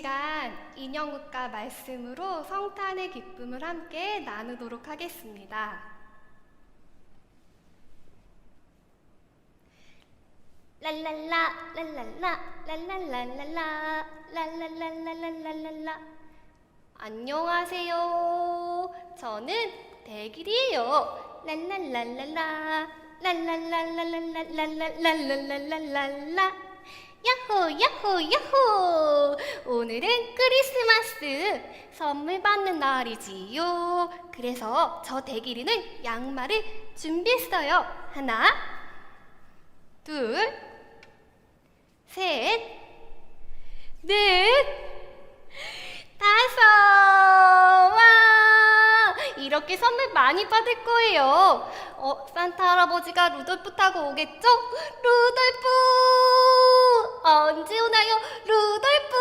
시간 인형극과 말씀으로 성탄의 기쁨을 함께 나누도록 하겠습니다. 랄랄라 랄랄라 랄랄랄랄라 랄랄랄랄랄랄라 안녕하세요. 저는 대길이에요. 랄랄랄랄라 랄랄랄랄랄랄랄랄랄랄랄라 야호 야호 야호 오늘은 크리스마스 선물 받는 날이지요. 그래서 저 대길이는 양말을 준비했어요. 하나 둘 셋, 넷, 다섯. 와! 이렇게 선물 많이 받을 거예요. 어, 산타 할아버지가 루돌프 타고 오겠죠? 루돌프! 언제 오나요? 루돌프!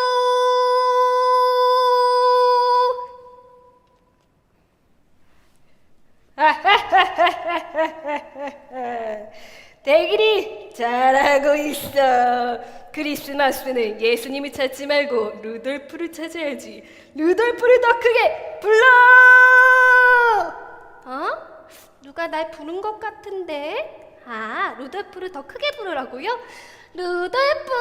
대길이 잘하고 있어. 크리스마스는 예수님을 찾지 말고 루돌프를 찾아야지. 루돌프를 더 크게 불러. 어? 누가 날 부른 것 같은데? 아, 루돌프를 더 크게 부르라고요? 루돌프!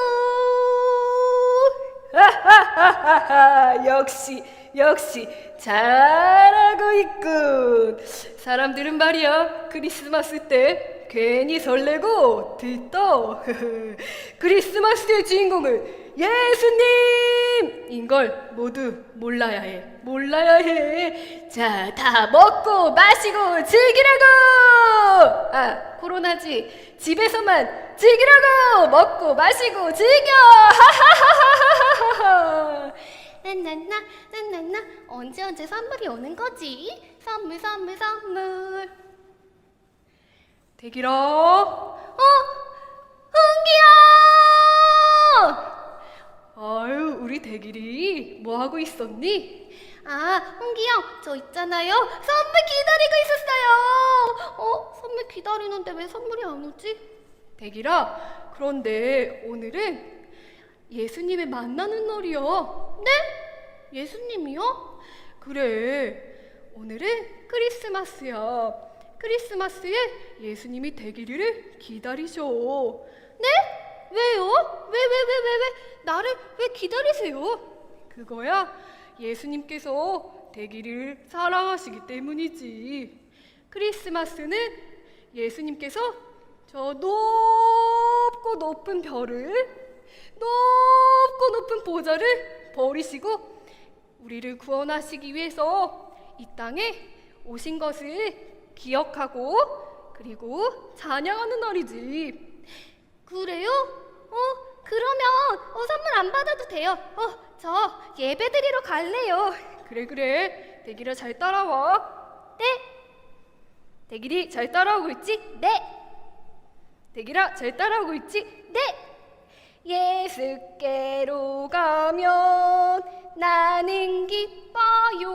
역시 역시 잘하고 있군. 사람들은 말이야 크리스마스 때 괜히 설레고 들떠. 크리스마스의 주인공은 예수님 인 걸 모두 몰라야 해. 몰라야 해. 자, 다 먹고 마시고 즐기라고. 아, 코로나지. 집에서만 즐기라고. 먹고 마시고 즐겨. 하하하하하하. 나나나 나나나 언제 언제 선물이 오는 거지? 선물 선물 선물 대기라. 어? 아유, 우리 대길이 뭐 하고 있었니? 아, 홍기 형, 저 있잖아요. 선물 기다리고 있었어요. 어, 선물 기다리는데 왜 선물이 안 오지? 대길아, 그런데 오늘은 예수님을 만나는 날이야. 네? 예수님이요? 그래, 오늘은 크리스마스야. 크리스마스에 예수님이 대길이를 기다리셔. 네? 왜요? 왜, 왜, 왜, 왜, 왜? 나를 왜 기다리세요? 그거야, 예수님께서 대길이를 사랑하시기 때문이지. 크리스마스는 예수님께서 저 높고 높은 별을, 높고 높은 보좌를 버리시고 우리를 구원하시기 위해서 이 땅에 오신 것을 기억하고 그리고 찬양하는 날이지. 그래요? 어, 그러면 어, 선물 안 받아도 돼요. 어, 저 예배 드리러 갈래요. 그래 그래 대길아 잘 따라와. 네? 대길이 잘 따라오고 있지? 네. 대길아 잘 따라오고 있지? 네. 예수께로 가면 나는 기뻐요.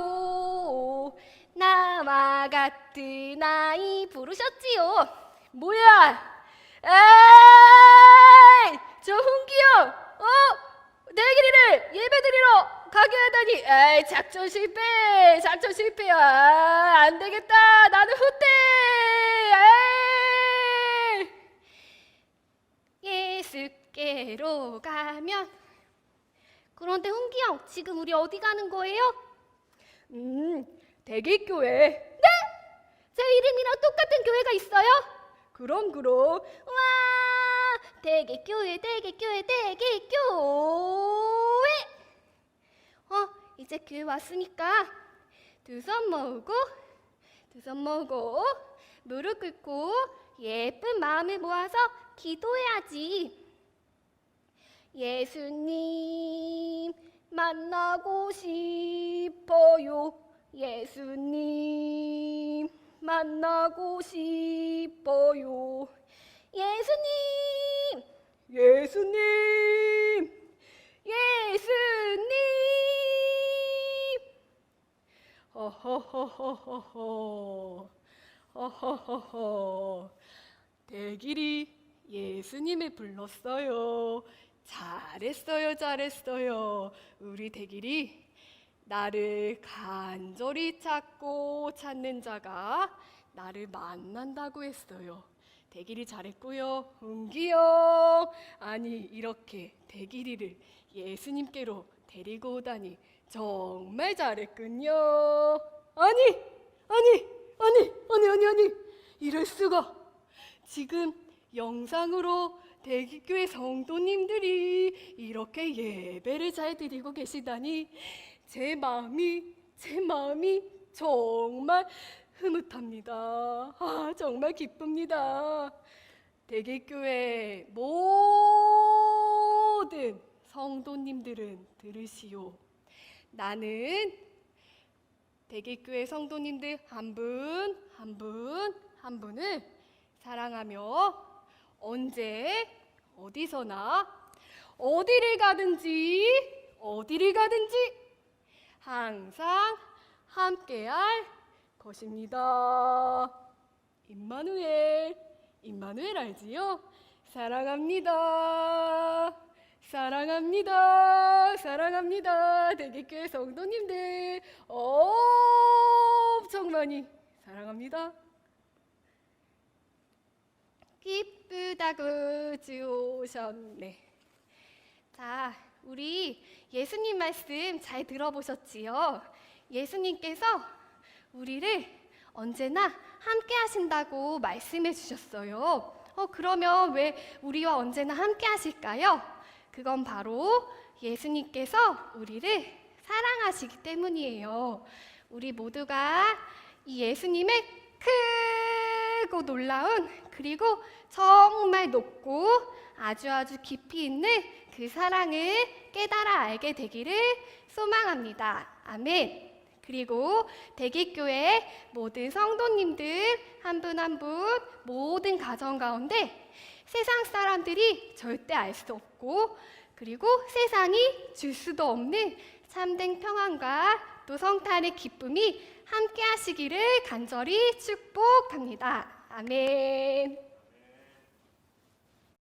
나와 같은 아이 부르셨지요. 뭐야? 에이! 저 훈기 형! 어? 대길이를 예배드리러 가게 하다니 에이 작전 실패! 작전 실패야! 안 되겠다! 나는 후퇴! 에이! 예수께로 가면 그런데 훈기 형 지금 우리 어디 가는 거예요? 음, 대길교회. 제 이름이랑 똑같은 교회가 있어요? 그럼 그럼. 와! 대개 교회 대개 교회 대개 교회 어 이제 교회 왔으니까 두 손 모으고 두 손 모으고 무릎 꿇고 예쁜 마음을 모아서 기도해야지. 예수님 만나고 싶어요. 예수님 만나고 싶어요 예수님 예수님! 예수님 허허허허허허. 허허허허. 대길이 예수님을 불렀어요. 잘 잘했어요, 잘했어요. 우리 대길이 나를 간절히 찾고 찾는 자가 나를 만난다고 했어요. 대길이 잘했고요. 은기 형. 아니, 이렇게 대길이를 예수님께로 데리고 오다니 정말 잘했군요. 아니, 아니, 아니, 아니, 아니, 아니. 이럴 수가. 지금 영상으로 대기교회 성도님들이 이렇게 예배를 잘 드리고 계시다니 제 마음이 제 마음이 정말 흐뭇합니다. 아, 정말 기쁩니다. 대기교회 모든 성도님들은 들으시오. 나는 대기교회 성도님들 한 분, 한 분, 한 분을 사랑하며 언제, 어디서나, 어디를 가든지, 어디를 가든지 항상 함께할 것입니다. 임마누엘, 임마누엘 알지요? 사랑합니다. 사랑합니다. 사랑합니다. 대기교회 성도님들 엄청 많이 사랑합니다. 기쁘다고 주오셨네. 자, 우리 예수님 말씀 잘 들어보셨지요? 예수님께서 우리를 언제나 함께 하신다고 말씀해 주셨어요. 어, 그러면 왜 우리와 언제나 함께 하실까요? 그건 바로 예수님께서 우리를 사랑하시기 때문이에요. 우리 모두가 이 예수님의 크고 놀라운 그리고 정말 높고 아주 아주 깊이 있는 그 사랑을 깨달아 알게 되기를 소망합니다. 아멘. 그리고 대기교회 모든 성도님들 한 분 한 분 모든 가정 가운데 세상 사람들이 절대 알수 없고 그리고 세상이 줄 수도 없는 참된 평안과 또 성탄의 기쁨이 함께 하시기를 간절히 축복합니다. 아멘.